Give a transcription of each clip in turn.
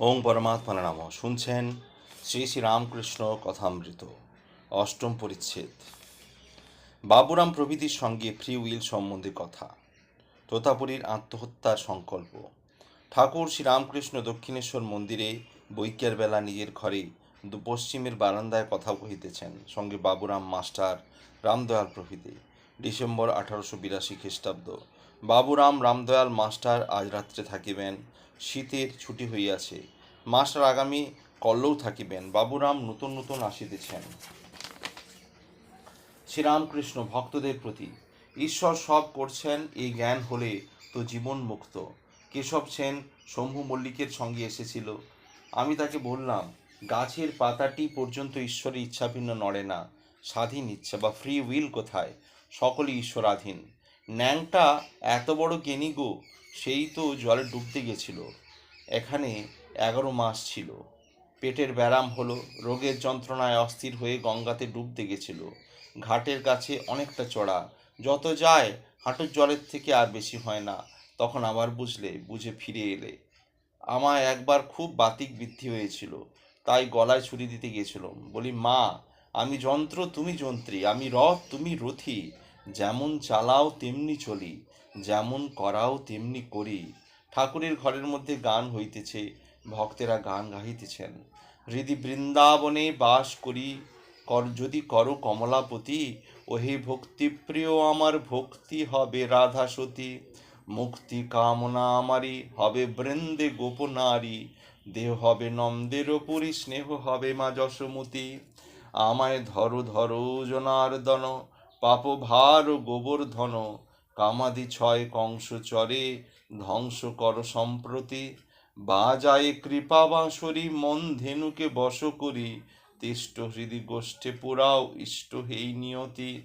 ওং পরমাত্মা নাম। শুনছেন শ্রী শ্রী রামকৃষ্ণ কথামৃত, অষ্টম পরিচ্ছেদ। বাবুরাম প্রভৃতির সঙ্গে ফ্রি উইল সম্বন্ধে কথা। তোতাপুরীর আত্মহত্যার সংকল্প। ঠাকুর শ্রীরামকৃষ্ণ দক্ষিণেশ্বর মন্দিরে বৈকের বেলা নিজের ঘরে পশ্চিমের বারান্দায় কথা কহিতেছেন, সঙ্গে বাবুরাম মাস্টার রামদয়াল প্রভৃতি। ডিসেম্বর আঠারোশো বিরাশি খ্রিস্টাব্দ। বাবুরাম, রামদয়াল মাস্টার আজ রাত্রে থাকিবেন শীতের ছুটি হইয়াছে। মাস্টার আগামী কল্লেও থাকিবেন। বাবুরাম নতুন নতুন আসিতেছেন। শ্রীরামকৃষ্ণ ভক্তদের প্রতি, ঈশ্বর সব করছেন, এই জ্ঞান হলে তো জীবন মুক্ত। কেশব সেন শম্ভু মল্লিকের সঙ্গে এসেছিল। আমি তাকে বললাম, গাছের পাতাটি পর্যন্ত ঈশ্বরের ইচ্ছাভিন্ন নড়ে না। স্বাধীন ইচ্ছা বা ফ্রি উইল কোথায়? সকলই ঈশ্বরাধীন। ন্যাংটা এত বড় জ্ঞানী গো সেই তো জলে ডুবতে গেছিল। এখানে এগারো মাস ছিল। পেটের ব্যারাম হলো, রোগের যন্ত্রণায় অস্থির হয়ে গঙ্গাতে ডুবতে গেছিল। ঘাটের কাছে অনেকটা চড়া, যত যায় হাঁটুর জলের থেকে আর বেশি হয় না। তখন আবার বুঝলে, বুঝে ফিরে এলে। আমায় একবার খুব বাতিক বৃদ্ধি হয়েছিল, তাই গলায় ছুরি দিতে গেছিলাম। বলি, মা, আমি যন্ত্র, তুমি যন্ত্রী, আমি রথ, তুমি রথী, যেমন চালাও তেমনি চলি। যেমন করাও তেমনি করি। ঠাকুরের ঘরের মধ্যে গান হইতেছে, ভক্তেরা গান গাহিতেছেন। হৃদি বৃন্দাবনে বাস করি, কর যদি করো কমলাপতি, ওহে ভক্তিপ্রিয় আমার ভক্তি হবে রাধা সতী মুক্তি কামনা আমারই, হবে বৃন্দে গোপনারী দেহ হবে নন্দের ওপরি স্নেহ হবে মা যশমতি। আমায় ধরো ধরো জনার্দন পাপ ভার গোবর্ধন। কামাদি ছয় কংস চরে, ধ্বংস কর সম্প্রতি। বাজায় কৃপা বাঁশরি, মন ধেনুকে বশ করি। তিষ্ট হৃদি গোষ্ঠে পুরাও ইষ্ট হেই নিয়তি।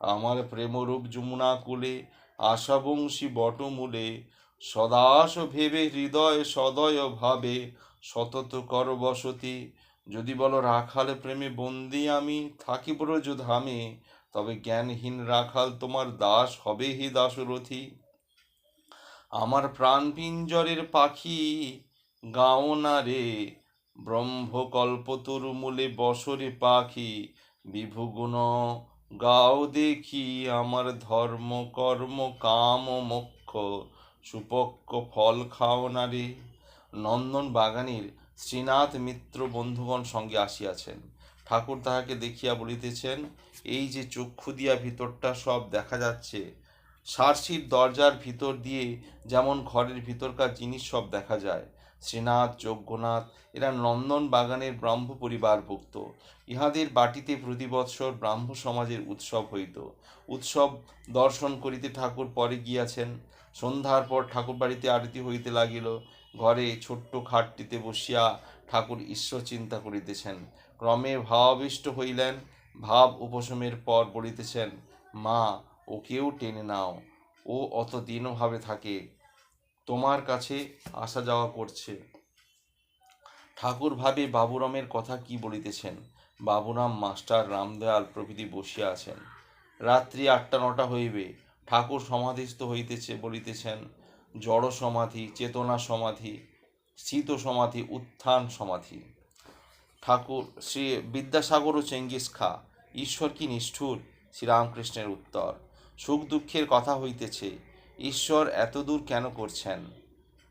আমার প্রেমরূপ যমুনা কুলে, আশাবংশী বটমূলে। সদাস ভেবে হৃদয় সদয় ভাবে, সতত কর বসতি। যদি বলো রাখাল প্রেমে বন্দি আমি থাকি ব্রজ ধামে। তবে জ্ঞানহীন রাখাল তোমার দাস হবে হে দাসরথী আমার প্রাণ পিঞ্জরের পাখি গাও না রে ব্রহ্মকল্পতরু মূলে বসরে পাখি, বিভুগুণ গাও দেখি আমার ধর্ম, কর্ম, কাম মোক্ষ সুপক্ষ ফল খাও না রে। নন্দন বাগানের শ্রীনাথ মিত্র বন্ধুগণ সঙ্গে আসিয়াছেন। ঠাকুর তাহাকে দেখিয়া বলিতেছেন এই যে চক্ষু দিয়া ভিতরটা সব দেখা যাচ্ছে, সার্সির দরজার ভিতর দিয়ে যেমন ঘরের ভিতরকার জিনিস সব দেখা যায়। শ্রীনাথ যজ্ঞনাথ এরা নন্দন বাগানের ব্রাহ্ম পরিবারভুক্ত। ইহাদের বাটিতে প্রতি বৎসর ব্রাহ্ম সমাজের উৎসব হইত। উৎসব দর্শন করিতে ঠাকুর পরে গিয়াছেন। সন্ধ্যার পর ঠাকুর বাড়িতে আরতি হইতে লাগিল। ঘরে ছোট্ট খাটটিতে বসিয়া ঠাকুর ঈশ্বর চিন্তা করিতেছেন। ক্রমে ভাবাবিষ্ট হইলেন ভাব উপশমের পর বলিতেছেন, মা, ওকেও টেনে নাও। ও অত দীনভাবে থাকে। তোমার কাছে আসা যাওয়া করছে। ঠাকুর ভাবে বাবুরামের কথা কি বলিতেছেন? বাবুরাম মাস্টার রামদয়াল প্রভৃতি বসিয়া আছেন। রাত্রি আটটা নটা হইবে। ঠাকুর সমাধিস্থ হইতেছে বলিতেছেন জড় সমাধি চেতনা সমাধি, স্থিত সমাধি, উত্থান সমাধি। ঠাকুর শ্রী বিদ্যাসাগর ও চেঙ্গিস খা, ঈশ্বর কি নিষ্ঠুর? শ্রীরামকৃষ্ণের উত্তর, সুখ দুঃখের কথা হইতেছে, ঈশ্বর এতদূর কেন করছেন?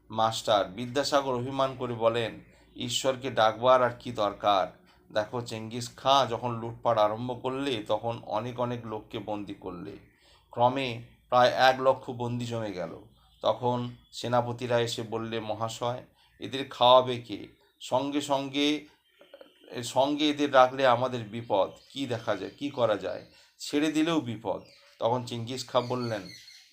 মাস্টার বিদ্যাসাগর অভিমান করে বলেন, ঈশ্বরকে ডাকবার আর কি দরকার? দেখো চেঙ্গিস খাঁ যখন লুটপাট আরম্ভ করলে, তখন অনেক অনেক লোককে বন্দি করলে। ক্রমে প্রায় এক লক্ষ বন্দি জমে গেল। তখন সেনাপতিরা এসে বললে, মহাশয়, এদের খাওয়াবে কে? সঙ্গে সঙ্গে সঙ্গে এদের রাখলে আমাদের বিপদ, কি দেখা যায়, কি করা যায়? ছেড়ে দিলেও বিপদ। তখন চিঙ্গিস খা বললেন,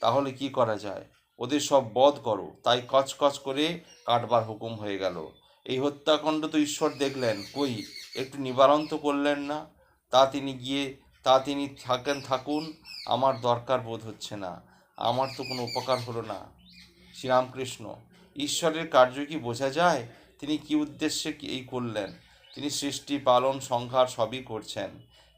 তাহলে কি করা যায়? ওদের সব বধ করো। তাই কচকচ করে কাটবার হুকুম হয়ে গেল। এই হত্যাকাণ্ড তো ঈশ্বর দেখলেন, কই? একটু নিবারণ তো করলেন না। তা তিনি গিয়ে, তা তিনি থাকেন, থাকুন, আমার দরকার বোধ হচ্ছে না। আমার তো কোনো উপকার হলো না। শ্রীরামকৃষ্ণ, ঈশ্বরের কার্য কি বোঝা যায়? তিনি কি উদ্দেশ্যে এই করলেন? তিনি সৃষ্টি, পালন, সংহার সবই করছেন।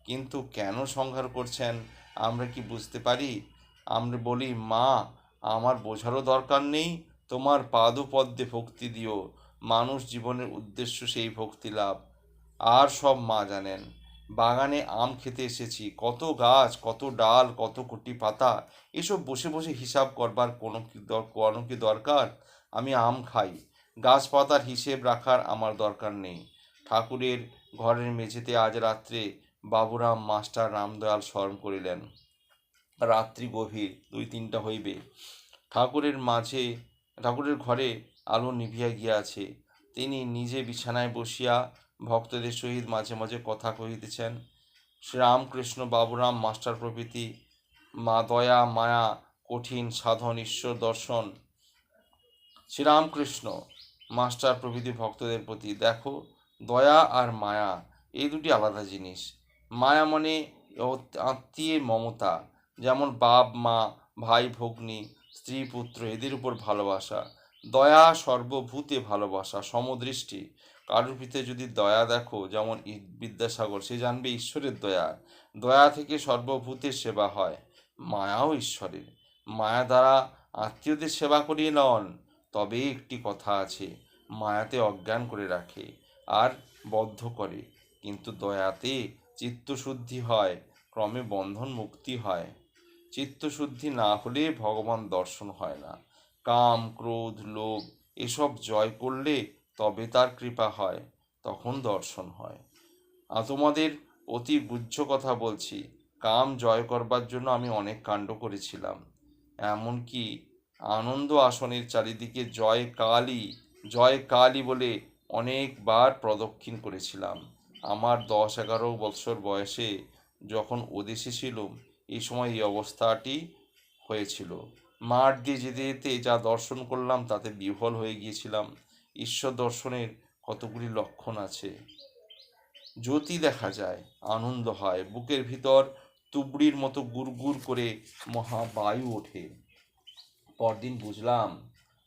কিন্তু কেন সংহার করছেন? আমরা কি বুঝতে পারি? আমরা বলি, মা, আমার বোঝারও দরকার নেই। তোমার পাদপদ্মে ভক্তি দিও। মানুষ জীবনের উদ্দেশ্য সেই ভক্তি লাভ। আর সব মা জানেন, বাগানে আম খেতে এসেছি। কত গাছ, কত ডাল, কত কোটি পাতা। এসব বসে বসে হিসাব করবার কোনো কি কোনো কি দরকার? আমি আম খাই। গাছপাতার হিসেব রাখার আমার দরকার নেই। ঠাকুরের ঘরের মেঝেতে আজ রাত্রে বাবুরাম মাস্টার রামদয়াল স্মরণ করিলেন। রাত্রি গভীর, দুই তিনটা হইবে। ঠাকুরের মাঝে, ঠাকুরের ঘরে আলো নিভিয়া গিয়াছে। তিনি নিজে বিছানায় বসিয়া ভক্তদের সহিত মাঝে মাঝে কথা কহিতেছেন, শ্রীরামকৃষ্ণ বাবুরাম মাস্টার প্রভৃতি, মা দয়া, মায়া, কঠিন সাধন, ঈশ্বর দর্শন। শ্রীরামকৃষ্ণ মাস্টার প্রভৃতি ভক্তদের প্রতি, দেখো দয়া আর মায়া, এই দুটি আলাদা জিনিস। মায়া মানে আত্মীয়ের মমতা, যেমন বাপ, মা, ভাই, ভগ্নী, স্ত্রী, পুত্র, এদের উপর ভালোবাসা। দয়া সর্বভূতে ভালোবাসা, সমদৃষ্টি। কারোর ভিতরে যদি দয়া দেখো, যেমন বিদ্যাসাগর, সে জানবে ঈশ্বরের দয়া। দয়া থেকে সর্বভূতের সেবা হয়, মায়াও ঈশ্বরের। মায়া দ্বারা আত্মীয়দের সেবা করিয়ে নন তবে একটি কথা আছে, মায়াতে অজ্ঞান করে রাখে। আর বদ্ধ করে। কিন্তু দয়াতে চিত্তশুদ্ধি হয়, ক্রমে বন্ধন মুক্তি হয়। চিত্তশুদ্ধি না হলে ভগবান দর্শন হয় না। কাম, ক্রোধ, লোভ এসব জয় করলে তবে তার কৃপা হয়, তখন দর্শন হয়। আর তোমাদের অতি গুহ্য কথা বলছি, কাম জয় করবার জন্য আমি অনেক কাণ্ড করেছিলাম। এমনকি আনন্দ আসনের চারিদিকে জয় কালী জয় কালী বলে অনেকবার প্রদক্ষিণ করেছিলাম। আমার দশ এগারো বৎসর বয়সে যখন ওদেশে ছিলাম এই সময় এই অবস্থাটি হয়েছিল। মাঠ দিয়ে যেতে যেতে যা দর্শন করলাম, তাতে বিহ্বল হয়ে গিয়েছিলাম। ঈশ্বর দর্শনের কতগুলি লক্ষণ আছে। জ্যোতি দেখা যায়, আনন্দ হয়, বুকের ভিতর তুবড়ির মতো গুড় করে মহাবায়ু ওঠে। পরদিন বুঝলাম,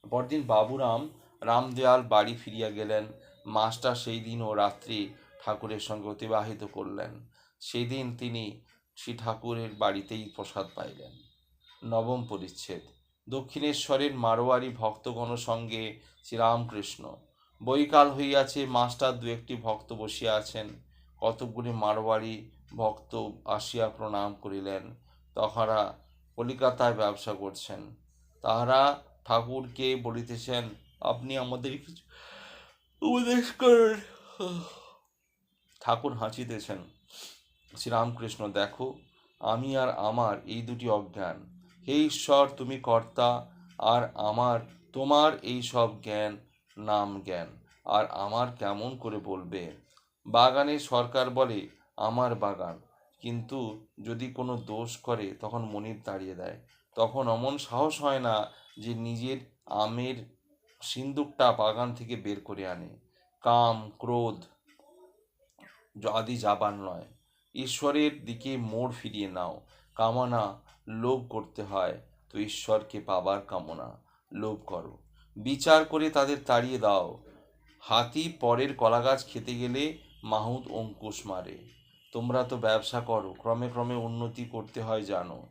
পরদিন বাবুরাম রামদেয়াল বাড়ি ফিরিয়া গেলেন। মাস্টার সেই দিন ও রাত্রি ঠাকুরের সঙ্গে অতিবাহিত করলেন। সেই দিন তিনি শ্রী ঠাকুরের বাড়িতেই প্রসাদ পাইলেন। নবম পরিচ্ছেদ। দক্ষিণেশ্বরের মারোয়ারি ভক্তগণ সঙ্গে শ্রীরামকৃষ্ণ। বৈকাল হইয়াছে, মাস্টার দু একটি ভক্ত বসিয়া আছেন। কতকগুলি মারোয়ারি ভক্ত আসিয়া প্রণাম করিলেন। তাহারা কলিকাতায় ব্যবসা করছেন। তাহারা ঠাকুরকে বলিতেছেন আপনি আমাদের কিছু উপদেশ করুন। ঠাকুর হাসিতেছেন শ্রীরামকৃষ্ণ, দেখো, আমি আর আমার এই দুটি অজ্ঞান। হে ঈশ্বর, তুমি কর্তা, আর আমার, তোমার এই সব জ্ঞান, নাম জ্ঞান। আর আমার কেমন করে বলবে? বাগানে সরকার বলে, আমার বাগান। কিন্তু যদি কোনো দোষ করে, তখন মনির তাড়িয়ে দেয়। তখন অমন সাহস হয় না যে নিজের আমের সিন্দুকটা বাগান থেকে বের করে আনে। কাম, ক্রোধ আদি যাবার নয়। ঈশ্বরের দিকে মোড় ফিরিয়ে নাও। কামনা লোভ করতে হয়, তো ঈশ্বরকে পাবার কামনা লোভ করো। বিচার করে তাদের তাড়িয়ে দাও। হাতি পরের কলাগাছ খেতে গেলে মাহুদ অঙ্কুশ মারে। তোমরা তো ব্যবসা করো, ক্রমে ক্রমে উন্নতি করতে হয় জানো।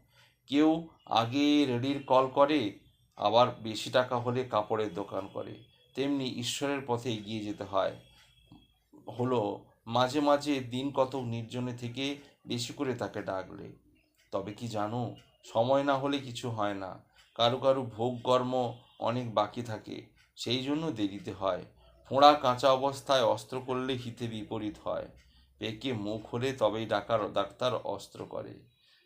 কেউ আগে রেডির কল করে আবার বেশি টাকা হলে কাপড়ের দোকান করে। তেমনি ঈশ্বরের পথে এগিয়ে যেতে হয়। হলো, মাঝে মাঝে দিন কত নির্জনে থেকে বেশি করে তাকে ডাকলে। তবে কি জানো, সময় না হলে কিছু হয় না। কারও কারও ভোগ কর্ম অনেক বাকি থাকে, সেই জন্য দেরিতে হয়। ফোঁড়া কাঁচা অবস্থায় অস্ত্র করলে হিতে বিপরীত হয়। পেকে মুখ হলে তবেই ডাকার ডাক্তার অস্ত্র করে।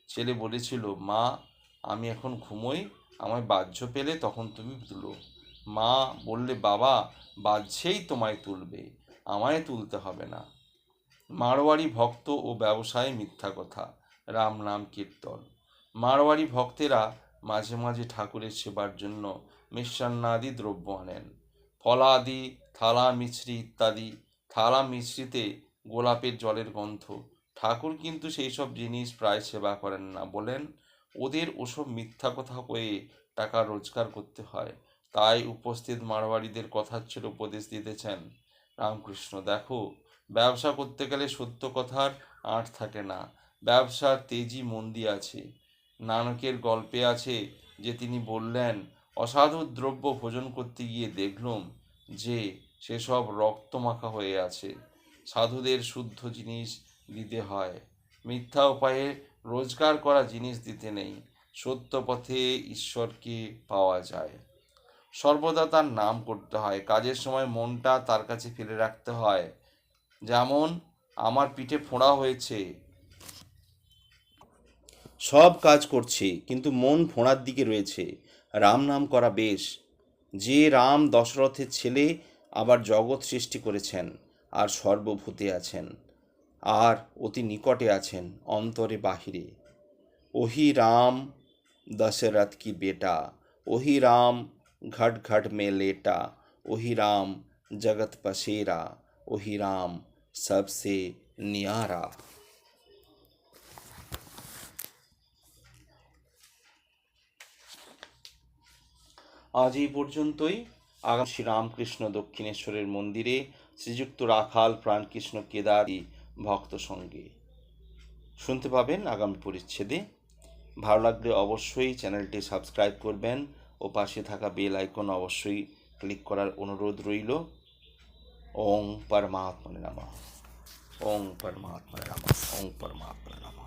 ছেলে বলেছিল, মা, আমি এখন ঘুমোই আমায় বাহ্য পেলে তখন তুমি তুলো। মা বললে, বাবা, বাহ্যেই তোমায় তুলবে, আমায় তুলতে হবে না। মারোয়ারি ভক্ত ও ব্যবসায় মিথ্যা কথা, রাম নাম কীর্তন। মারোয়ারি ভক্তেরা মাঝে মাঝে ঠাকুরের সেবার জন্য মিষ্টান্নাদি দ্রব্য আনেন। ফলাদি, থালা মিছরি ইত্যাদি। থালা মিছরিতে গোলাপের জলের গন্ধ। ঠাকুর কিন্তু সেই সব জিনিস প্রায় সেবা করেন না বলেন ওদের ওসব মিথ্যা কথা কয়ে টাকা রোজগার করতে হয়। তাই উপস্থিত মারোয়ারিদের ছিল উপদেশ দিতেছেন রামকৃষ্ণ। দেখো, ব্যবসা করতে গেলে সত্য কথার আঁট থাকে না। ব্যবসার তেজি মন্দি আছে। নানকের গল্পে আছে যে তিনি বললেন, অসাধু দ্রব্য ভোজন করতে গিয়ে দেখলুম যে সেসব রক্তমাখা হয়ে আছে। সাধুদের শুদ্ধ জিনিস দিতে হয়। মিথ্যা উপায়ে রোজগার করা জিনিস দিতে নেই, সত্য পথে ঈশ্বরকে পাওয়া যায়। সর্বদা তার নাম করতে হয়, কাজের সময় মনটা তার কাছে ফেলে রাখতে হয়। যেমন, আমার পিঠে ফোঁড়া হয়েছে। সব কাজ করছে, কিন্তু মন ফোঁড়ার দিকে রয়েছে। রাম নাম করা বেশ। যে রাম দশরথের ছেলে আবার জগৎ সৃষ্টি করেছেন, আর সর্বভূতে আছেন। আর অতি নিকটে আছেন অন্তরে বাহিরে। ওহি রাম দশরথ কি বেটা? ওহি রাম ঘট ঘট মে লেটা। ওহি রাম জগৎ পশেরা ওহি রাম সবসে নিয়ারা। আজ এই পর্যন্তই। আগাম শ্রীরামকৃষ্ণ দক্ষিণেশ্বরের মন্দিরে শ্রীযুক্ত রাখাল প্রাণকৃষ্ণ কেদারী ভক্ত সঙ্গে। শুনতে পাবেন আগামী পরিচ্ছেদে। ভালো লাগলে অবশ্যই চ্যানেলটি সাবস্ক্রাইব করবেন ও পাশে থাকা বেল আইকন অবশ্যই ক্লিক করার অনুরোধ রইল। ওং পরমাত্মনে নমঃ। ওং পরমাত্মনে নমঃ। ওং পরমাত্মনে নমঃ।